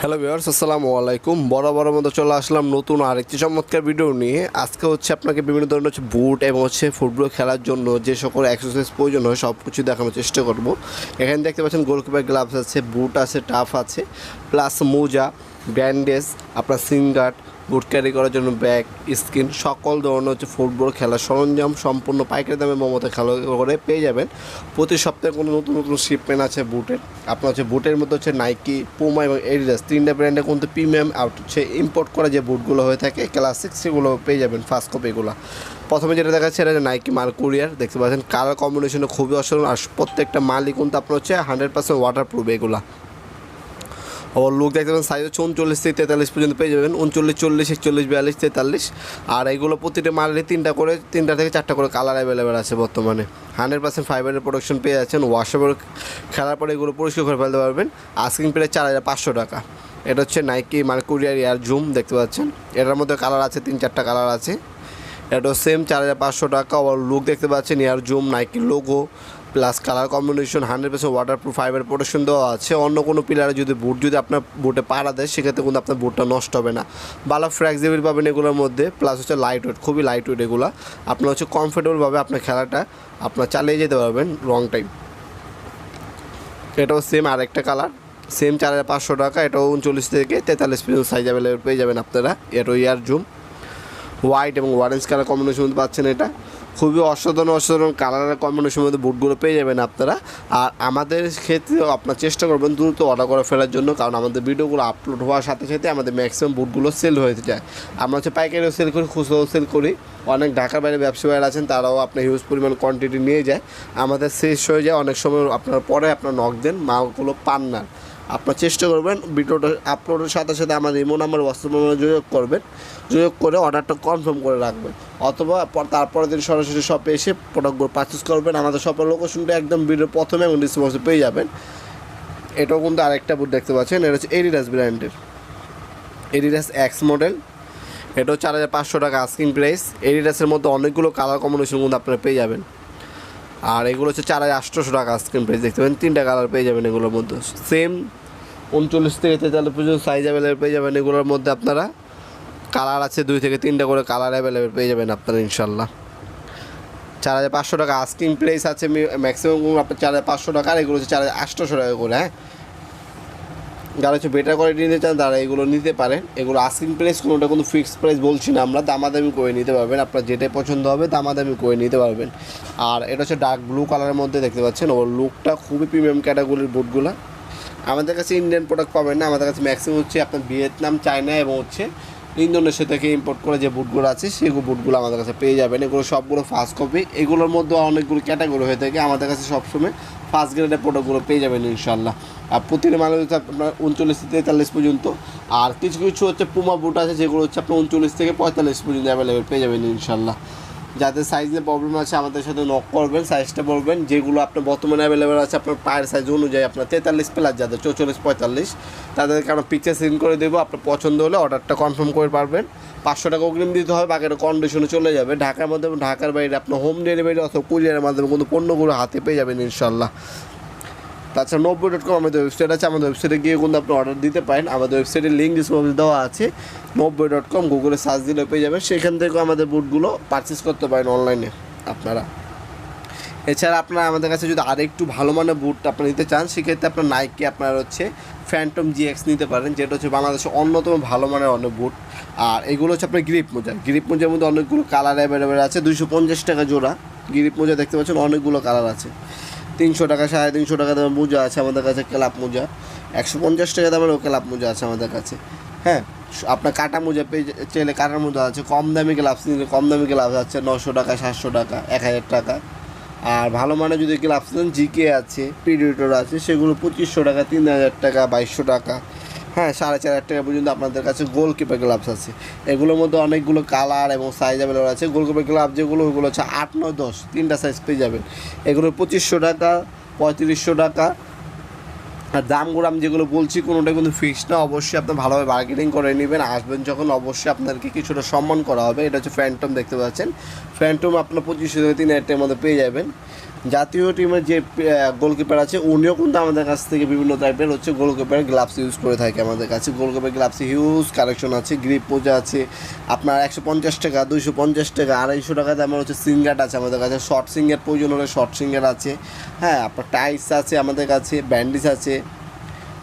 Hello viewers আসসালামু আলাইকুম। বরাবর মতো চলে আসলাম নতুন আরেকটি চমৎকার ভিডিও নিয়ে। আজকে হচ্ছে আপনাকে বিভিন্ন ধরনের হচ্ছে বুট এবং হচ্ছে ফুটবল খেলার জন্য যে সকল এক্সারসাইজ প্রয়োজন হয় সব কিছু দেখানোর চেষ্টা করব। এখানে দেখতে পাচ্ছেন গোলকিপার গ্লাভস আছে বুট আছে টাফ আছে প্লাস মোজা ব্যান্ডেজ আপনার সিঙ্গার্ট বুট ক্যারি করার জন্য ব্যাগ, স্কিন, সকল ধরনের হচ্ছে ফুটবল খেলার সরঞ্জাম সম্পূর্ণ পাইকারি দামে মমতে খেলা করে পেয়ে যাবেন। প্রতি সপ্তাহে কোনো নতুন নতুন শিপমেন্ট আছে বুটের। আপনার হচ্ছে বুটের মধ্যে হচ্ছে নাইকি পুমা এবং এডিডাস তিনটা ব্র্যান্ডে কিন্তু প্রিমিয়াম আউট হচ্ছে। ইম্পোর্ট করা যে বুটগুলো হয়ে থাকে ক্লাসিক সেগুলো পেয়ে যাবেন ফার্স্ট কপিগুলো প্রথমে যেটা দেখাচ্ছে, এটা নাইকি মাল কুরিয়ার দেখতে পাচ্ছেন। কালার কম্বিনেশনে খুবই অসাধারণ। আর প্রত্যেকটা মালই কিন্তু আপনার হচ্ছে হান্ড্রেড পার্সেন্ট ওয়াটার প্রুফ এগুলা। আবার লোক দেখতে পাবেন সাইজ হচ্ছে উনচল্লিশ থেকে তেতাল্লিশ পর্যন্ত পেয়ে যাবেন। উনচল্লিশ, চল্লিশ, একচল্লিশ, বিয়াল্লিশ, তেতাল্লিশ। আর এগুলো প্রতিটা মালেরই তিনটা করে, তিনটা থেকে চারটা করে কালার অ্যাভেলেবেল আছে বর্তমানে। হান্ড্রেড পার্সেন্ট ফাইবারের প্রোডাকশন পেয়ে যাচ্ছেন। ওয়াশেবল খেলার পরে এগুলো পরিষ্কার করে ফেলতে পারবেন। আস্কিং প্রায় চার হাজার পাঁচশো টাকা। এটা হচ্ছে নাইকি মানে মার্কুরিয়ার এয়ার জুম দেখতে পাচ্ছেন? এটার মধ্যে কালার আছে, তিন চারটা কালার আছে। এটাও সেম চার হাজার পাঁচশো টাকা। আবার লুক দেখতে পাচ্ছেন air zoom Nike logo plus colour combination hundred percent waterproof fibre protection দেওয়া আছে। অন্য কোনো পিলারে যদি বুট যদি আপনার বুটে পাড়া দেয়, সেক্ষেত্রে কিন্তু আপনার বুটটা নষ্ট হবে না। ভালো ফ্লেক্সিবল পাবেন এগুলোর মধ্যে প্লাস হচ্ছে লাইট ওয়েট খুবই লাইট ওয়েট এগুলো। আপনার হচ্ছে কমফোর্টেবলভাবে আপনার খেলাটা আপনার চালিয়ে যেতে পারবেন লং টাইম এটাও সেম আরেকটা কালার সেম চার হাজার পাঁচশো টাকা, এটাও উনচল্লিশ থেকে তেতাল্লিশ পর্যন্ত সাইজ অ্যাভেলেবেল পেয়ে যাবেন আপনারা। এটাও ইয়ার জুম হোয়াইট এবং অরেঞ্জ কালার কম্বিনেশন পাচ্ছেন এটা। খুবই অসাধারণ অসাধারণ কালারের কম্বিনেশনের মধ্যে বুটগুলো পেয়ে যাবেন আপনারা। আর আমাদের ক্ষেত্রেও আপনার চেষ্টা করবেন দ্রুত অর্ডার করে ফেলার জন্য, কারণ আমাদের ভিডিওগুলো আপলোড হওয়ার সাথে সাথে আমাদের ম্যাক্সিমাম বুটগুলো সেল হয়ে যায়। আমরা হচ্ছে পাইকারিও সেল করি, খুচরাও সেল করি। অনেক ঢাকার বাইরে ব্যবসায়ীরা আছেন, তারাও আপনার হিউজ পরিমাণ কোয়ান্টিটি নিয়ে যায়। আমাদের শেষ হয়ে যায়, অনেক সময় আপনার পরে আপনার নখ দেন, মালগুলো পান না। আপনার চেষ্টা করবেন ভিডিওটা আপলোডের সাথে সাথে আমার ইমো নাম্বার হোয়াটসঅ্যাপ নাম্বারে যোগাযোগ করবেন। যোগাযোগ করে অর্ডারটা কনফার্ম করে রাখবেন। অথবা তারপরের দিন সরাসরি শপে এসে প্রোডাক্টগুলো পারচেস করবেন। আমাদের শপের লোকেশনটা একদম ভিডিওর প্রথমে এবং ডিসক্রিপশনে পেয়ে যাবেন। এটাও কিন্তু আরেকটা বুট দেখতে পাচ্ছেন। এটা হচ্ছে এডিডাস ব্র্যান্ডের এডিডাস এক্স মডেল এটাও চার হাজার পাঁচশো টাকা আস্কিং প্রাইস এডিডাসের মধ্যে অনেকগুলো কালার কম্বিনেশন কিন্তু আপনারা পেয়ে যাবেন। আর এগুলো হচ্ছে চার হাজার আটশোশো টাকা স্ক্রিন প্রাইস দেখতে পাবেন তিনটা কালার পেয়ে যাবেন এগুলোর মধ্যে। সেম উনচল্লিশ থেকে তেতাল্লিশ পর্যন্ত সাইজ অ্যাভেলেবেল পেয়ে যাবেন এগুলোর মধ্যে আপনারা। কালার আছে দুই থেকে তিনটা করে কালার অ্যাভেলেবেল পেয়ে যাবেন আপনারা ইনশাল্লাহ চার হাজার পাঁচশো টাকা আস্কিং প্রাইস আছে ম্যাক্সিমাম আপনার চার হাজার পাঁচশো টাকা, আর এগুলো হচ্ছে চার হাজার আটশোশো টাকা করে হ্যাঁ? যারা হচ্ছে বেটার কোয়ালিটি নিতে চান, তারা এগুলো নিতে পারেন। এগুলো আস্কিং প্রাইস কোনোটা কোনো ফিক্সড প্রাইস বলছি না আমরা, দামাদামি করে নিতে পারবেন। আপনার যেটাই পছন্দ হবে, দামাদামি করে নিতে পারবেন। আর এটা হচ্ছে ডার্ক ব্লু কালারের মধ্যে দেখতে পাচ্ছেন, ওর লুকটা খুবই প্রিমিয়াম ক্যাটাগরির বুটগুলো আমাদের কাছে ইন্ডিয়ান প্রোডাক্ট পাবেন না, আমাদের কাছে ম্যাক্সিমাম হচ্ছে আপনার ভিয়েতনাম চায়না এবং হচ্ছে ইন্দোনেশিয়া থেকে ইম্পোর্ট করে যে বুটগুলো আছে সেগুলো বুটগুলো আমাদের কাছে পেয়ে যাবেন। এগুলো সবগুলো ফার্স্ট কপি এগুলোর মধ্যে অনেকগুলো ক্যাটাগরি হয়ে থাকে। আমাদের কাছে সবসময় ফার্স্ট গ্রেডের প্রোডাক্টগুলো পেয়ে যাবেন ইনশাল্লাহ প্রতিটা মাল হচ্ছে আপনার উনচল্লিশ থেকে তেতাল্লিশ পর্যন্ত। আর কিছু কিছু হচ্ছে পুমা বুট আছে, যেগুলো হচ্ছে আপনার উনচল্লিশ থেকে পঁয়তাল্লিশ পর্যন্ত অ্যাভেলেবেল পেয়ে যাবেন ইনশাল্লাহ যাদের সাইজে প্রবলেম আছে, আমাদের সাথে নক করবেন সাইজটা বলবেন। যেগুলো আপনার বর্তমানে অ্যাভেলেবেল আছে, আপনার পায়ের সাইজ অনুযায়ী আপনার তেতাল্লিশ প্লাস যাদের, চৌচল্লিশ, পঁয়তাল্লিশ, তাদেরকে আমরা পিকচার সেন্ড করে দেবো। আপনার পছন্দ হলে অর্ডারটা কনফার্ম করে পারবেন। পাঁচশো টাকা অগ্রিম দিতে হবে, বাকিটা কন্ডিশনে চলে যাবে। ঢাকার মাধ্যমে, ঢাকার বাইরে আপনার হোম ডেলিভারি অথবা কুরিয়ারের মাধ্যমে কিন্তু পণ্যগুলো হাতে পেয়ে যাবেন ইনশাল্লাহ তাছাড়া নব্বই ডট কম আমাদের ওয়েবসাইট আছে। আমাদের ওয়েবসাইটে গিয়ে কিন্তু আপনি অর্ডার দিতে পারেন। আমাদের ওয়েবসাইটের লিঙ্ক ডিসক্রিপশনে দেওয়া আছে। নব্বই ডট কম গুগলে সার্চ দিলে পেয়ে যাবেন। সেখান থেকেও আমাদের বুটগুলো পারচেস করতে পারেন অনলাইনে আপনারা। এছাড়া আপনারা আমাদের কাছে যদি আরেকটু ভালো মানের বুট আপনারা নিতে চান, সেক্ষেত্রে আপনার নাইকি আপনার হচ্ছে ফ্যান্টম জিএক্স নিতে পারেন, যেটা হচ্ছে বাংলাদেশের অন্যতম ভালো মানের অনেক বুট আর এগুলো হচ্ছে আপনার গ্রিপ মোজা গ্রিপ মোজার মধ্যে অনেকগুলো কালার অ্যাভেলেবেল আছে। দুইশো পঞ্চাশ টাকা জোড়া। গ্রিপ মোজা দেখতে পাচ্ছেন, অনেকগুলো কালার আছে। তিনশো টাকা, সাড়ে তিনশো টাকা দামের মোজা আছে আমাদের কাছে, ক্লাব মোজা। একশো পঞ্চাশ টাকা দামের ও ক্লাব মোজা আছে আমাদের কাছে। হ্যাঁ আপনার কাটা মোজা পেয়ে চাইলে কাটার মোজা আছে, কম দামি গ্লাভস নিলে কম দামি গ্লাভস আছে, নশো টাকা, সাতশো টাকা, এক হাজার টাকা। আর ভালো মানে যদি গ্লাভস নেন জিকে আছে পিডিটর আছে, সেগুলো পঁচিশশো টাকা, তিন হাজার টাকা, বাইশশো টাকা। হ্যাঁ সাড়ে চার হাজার টাকা পর্যন্ত আপনাদের কাছে গোলকিপার গ্লাভস আছে। এগুলোর মধ্যে অনেকগুলো কালার এবং সাইজ অ্যাভেলেবল আছে। গোলকিপার গ্লাভ যেগুলো ওগুলো হচ্ছে আট, নয়, দশ, তিনটা সাইজ পেয়ে যাবেন। এগুলো পঁচিশশো টাকা, পঁয়ত্রিশশো টাকা। আর দামগুলো আমি যেগুলো বলছি, কোনোটা কিন্তু ফিক্সড না। অবশ্যই আপনি ভালোভাবে বার্গেনিং করে নেবেন। আসবেন যখন অবশ্যই আপনাদেরকে কিছুটা সম্মান করা হবে। এটা হচ্ছে ফ্যান্টম দেখতে পাচ্ছেন। ফ্যান্টম আপনার পঁচিশশো থেকে তিন হাজার মধ্যে পেয়ে যাবেন। জাতীয় টিমের যে গোলকিপার আছে, উনিও কিন্তু আমাদের কাছ থেকে বিভিন্ন টাইপের হচ্ছে গোলকিপার গ্লাভস ইউজ করে থাকে আমাদের কাছে। গোলকিপার গ্লাভস হিউজ কালেকশন আছে গ্রিপ পোজা আছে, আপনার একশো পঞ্চাশ টাকা, দুইশো পঞ্চাশ টাকা, আড়াইশো টাকা দামের হচ্ছে সিঙ্গার আছে আমাদের কাছে। শর্ট সিঙ্গার প্রয়োজন হলে শর্ট সিঙ্গার আছে হ্যাঁ আপনার টাইস আছে আমাদের কাছে ব্যান্ডিজ আছে,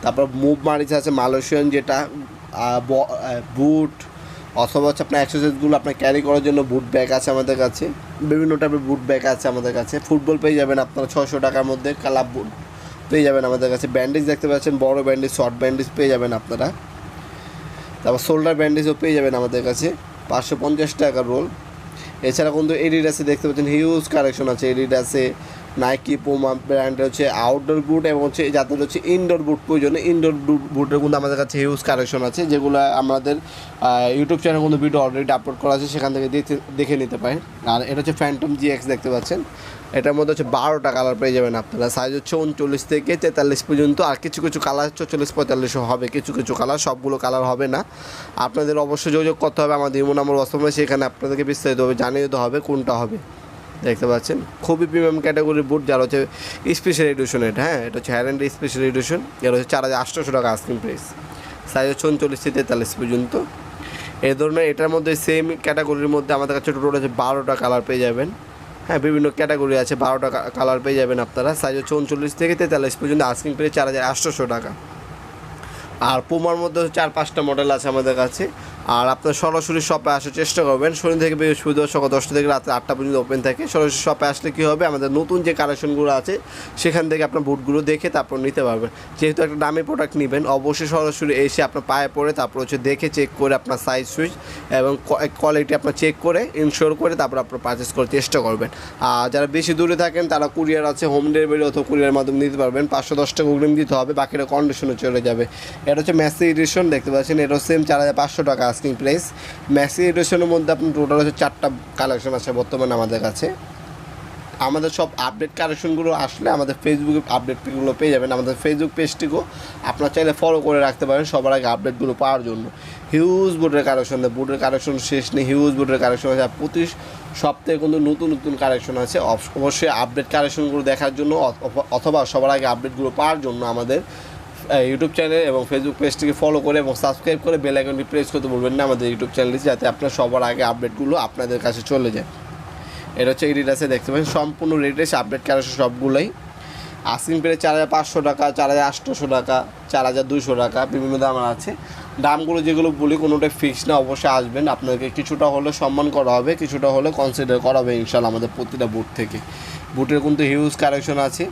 তারপর মুভ মারিচ আছে, মালয়েশিয়ান যেটা বুট অথবা হচ্ছে আপনার এক্সারসাইজগুলো আপনার ক্যারি করার জন্য বুট ব্যাগ আছে আমাদের কাছে। বিভিন্ন টাইপের বুট ব্যাগ আছে আমাদের কাছে। ফুটবল পেয়ে যাবেন আপনারা ছশো টাকার মধ্যে কালার বুট পেয়ে যাবেন আমাদের কাছে। ব্যান্ডেজ দেখতে পাচ্ছেন, বড় ব্যান্ডেজ শর্ট ব্যান্ডেজ পেয়ে যাবেন আপনারা। তারপর শোল্ডার ব্যান্ডেজও পেয়ে যাবেন আমাদের কাছে। পাঁচশো পঞ্চাশ টাকা রোল এছাড়া কিন্তু এডিডাসে দেখতে পাচ্ছেন হিউজ কালেকশন আছে। এডিডাসে নাইকি পোমা ব্র্যান্ডের হচ্ছে আউটডোর বুট এবং হচ্ছে যাদের হচ্ছে ইনডোর বুট প্রয়োজনে ইনডোর বুটের কিন্তু আমাদের কাছে হিউজ কালেকশন আছে, যেগুলো আমাদের ইউটিউব চ্যানেল কিন্তু ভিডিও অলরেডি আপলোড করা আছে, সেখান থেকে দেখে- নিতে পারেন। আর এটা হচ্ছে ফ্যান্টম জিএক্স দেখতে পাচ্ছেন। এটার মধ্যে হচ্ছে বারোটা কালার পেয়ে যাবেন আপনারা। সাইজ হচ্ছে উনচল্লিশ থেকে তেতাল্লিশ পর্যন্ত, আর কিছু কিছু কালার হচ্ছে চল্লিশ পঁয়তাল্লিশও হবে। কিছু কিছু কালার সবগুলো কালার হবে না। আপনাদের অবশ্যই যোগাযোগ করতে হবে আমাদের ইমো নাম্বার অসময় সেখানে আপনাদেরকে বিস্তারিতভাবে জানিয়ে দিতে হবে কোনটা হবে। দেখতে পাচ্ছেন। খুবই প্রিমিয়াম ক্যাটাগরির বুট যার হচ্ছে স্পেশাল এডিশন এটা হ্যাঁ এটা হচ্ছে হ্যারেন্ড স্পেশাল এডিশন এর হচ্ছে চার হাজার আটশোশো টাকা আইসক্রিম প্রাইস সাইজ হচ্ছে উনচল্লিশ থেকে তেতাল্লিশ পর্যন্ত। এই ধরনের এটার মধ্যে সেম ক্যাটাগরির মধ্যে আমাদের কাছে টোটাল হচ্ছে বারোটা কালার পেয়ে যাবেন। হ্যাঁ বিভিন্ন ক্যাটাগরি আছে, বারোটা কালার পেয়ে যাবেন আপনারা। সাইজ হচ্ছে উনচল্লিশ থেকে তেতাল্লিশ পর্যন্ত আইসক্রিম প্রাইস চার হাজার আটশোশো টাকা। আর পুমার মধ্যে চার পাঁচটা মডেল আছে আমাদের কাছে। আর আপনার সরাসরি শপে আসার চেষ্টা করবেন। শনি থেকে বৃহস্পতিবার সকাল দশটা থেকে রাত্রে আটটা পর্যন্ত ওপেন থাকে। সরাসরি শপে আসলে কী হবে? আমাদের নতুন যে কালেকশনগুলো আছে, সেখান থেকে আপনার বুটগুলো দেখে তারপর নিতে পারবেন। যেহেতু একটা দামি প্রোডাক্ট নেবেন, অবশ্যই সরাসরি এসে আপনার পায়ে পড়ে তারপর হচ্ছে দেখে চেক করে আপনার সাইজ সুইচ এবং কোয়ালিটি আপনার চেক করে ইনশোর করে তারপর আপনার পারচেস করার চেষ্টা করবেন। আর যারা বেশি দূরে থাকেন, তারা কুরিয়ার আছে হোম ডেলিভারি অথবা কুরিয়ার মাধ্যমে নিতে পারবেন। পাঁচশো দশ টাকা অগ্রিম দিতে হবে বাকিটা কন্ডিশনে চলে যাবে। এটা হচ্ছে ম্যাসি এডিশন দেখতে পাচ্ছেন? এটাও সেম চার হাজার পাঁচশো টাকা আস্কিং প্রাইস ম্যাসি এডিশনের মধ্যে আপনার টোটাল হচ্ছে চারটা কালেকশন আছে বর্তমানে আমাদের কাছে। আমাদের সব আপডেট কালেকশনগুলো আসলে আমাদের ফেসবুকে আপডেটগুলো পেয়ে যাবেন। আমাদের ফেসবুক পেজটিকেও আপনার চাইলে ফলো করে রাখতে পারেন সবার আগে আপডেটগুলো পাওয়ার জন্য। হিউজ বোর্ডের কালেকশন বুটের কালেকশন শেষ নেই। হিউজ বোর্ডের কালেকশন আছে। আর প্রতি সপ্তাহে কিন্তু নতুন নতুন কালেকশন আছে। অব- অবশ্যই আপডেট কালেকশনগুলো দেখার জন্য অথ- অথবা সবার আগে আপডেটগুলো পাওয়ার জন্য আমাদের ইউটিউব চ্যানেল এবং ফেসবুক পেজটিকে ফলো করে এবং সাবস্ক্রাইব করে বেল আইকনটি প্রেস করতে বলবেন না আমাদের ইউটিউব চ্যানেলটি যাতে আপনার সবার আগে আপডেটগুলো আপনাদের কাছে চলে যায়। এটা হচ্ছে এডিডাসে দেখতে পাচ্ছেন। সম্পূর্ণ রেটেস আপডেট করা সবগুলোই। আস্কিং পেরে চার হাজার পাঁচশো টাকা, চার হাজার আটশোশো টাকা, চার হাজার দুশো টাকা, বিভিন্ন দাম আছে। দামগুলো যেগুলো বলি কোনোটাই ফিক্স না, অবশ্যই আসবেন। আপনাদেরকে কিছুটা হলে সম্মান করা হবে, কিছুটা হলে কনসিডার করা হবে ইনশাল্লাহ আমাদের প্রতিটা বুট থেকে। বুটের কিন্তু হিউজ কালেকশন আছে।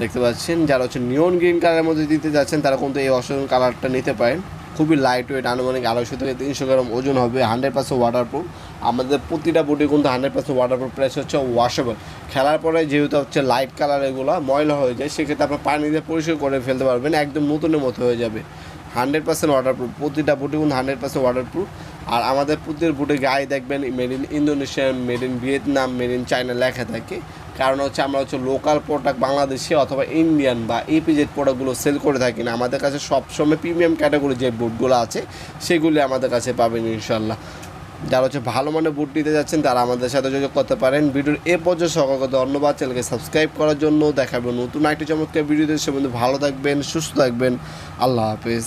দেখতে পাচ্ছেন, যারা হচ্ছে নিয়ন গ্রিন কালারের মধ্যে দিতে যাচ্ছেন, তারা কিন্তু এই অসাধারণ কালারটা নিতে পারেন। খুবই লাইট ওয়েট আনুমানিক আড়াইশো থেকে তিনশো গ্রাম ওজন হবে হান্ড্রেড পার্সেন্ট ওয়াটারপ্রুফ আমাদের প্রতিটা বুটে কিন্তু হান্ড্রেড পার্সেন্ট ওয়াটারপ্রুফ প্রাইস হচ্ছে ওয়াশেবল খেলার পরে যেহেতু হচ্ছে লাইট কালার এগুলো ময়লা হয়ে যায়, সেক্ষেত্রে আপনার পানি দিয়ে পরিষ্কার করে ফেলতে পারবেন, একদম নতুনের মতো হয়ে যাবে। হান্ড্রেড পার্সেন্ট ওয়াটারপ্রুফ প্রতিটা বুটে কিন্তু হান্ড্রেড পার্সেন্ট ওয়াটারপ্রুফ আর আমাদের প্রতিটা বুটে গায়ে দেখবেন made in Indonesian made in Vietnam made in China লেখা থাকে। কারণ হচ্ছে আমরা হচ্ছে লোকাল প্রোডাক্ট বাংলাদেশি অথবা ইন্ডিয়ান বা এপিজেড প্রোডাক্টগুলো সেল করে থাকি না। আমাদের কাছে সবসময় প্রিমিয়াম ক্যাটাগরি যে বুটগুলো আছে, সেগুলি আমাদের কাছে পাবেন ইনশাল্লাহ যারা হচ্ছে ভালো মানের বুট নিতে যাচ্ছেন, তারা আমাদের সাথে যোগাযোগ করতে পারেন। ভিডিওর এ পর্যন্ত সকলকে ধন্যবাদ। চ্যানেলকে সাবস্ক্রাইব করার জন্য দেখাবেন নতুন একটি চমৎকার ভিডিও সে ভালো থাকবেন, সুস্থ থাকবেন। আল্লাহ হাফেজ।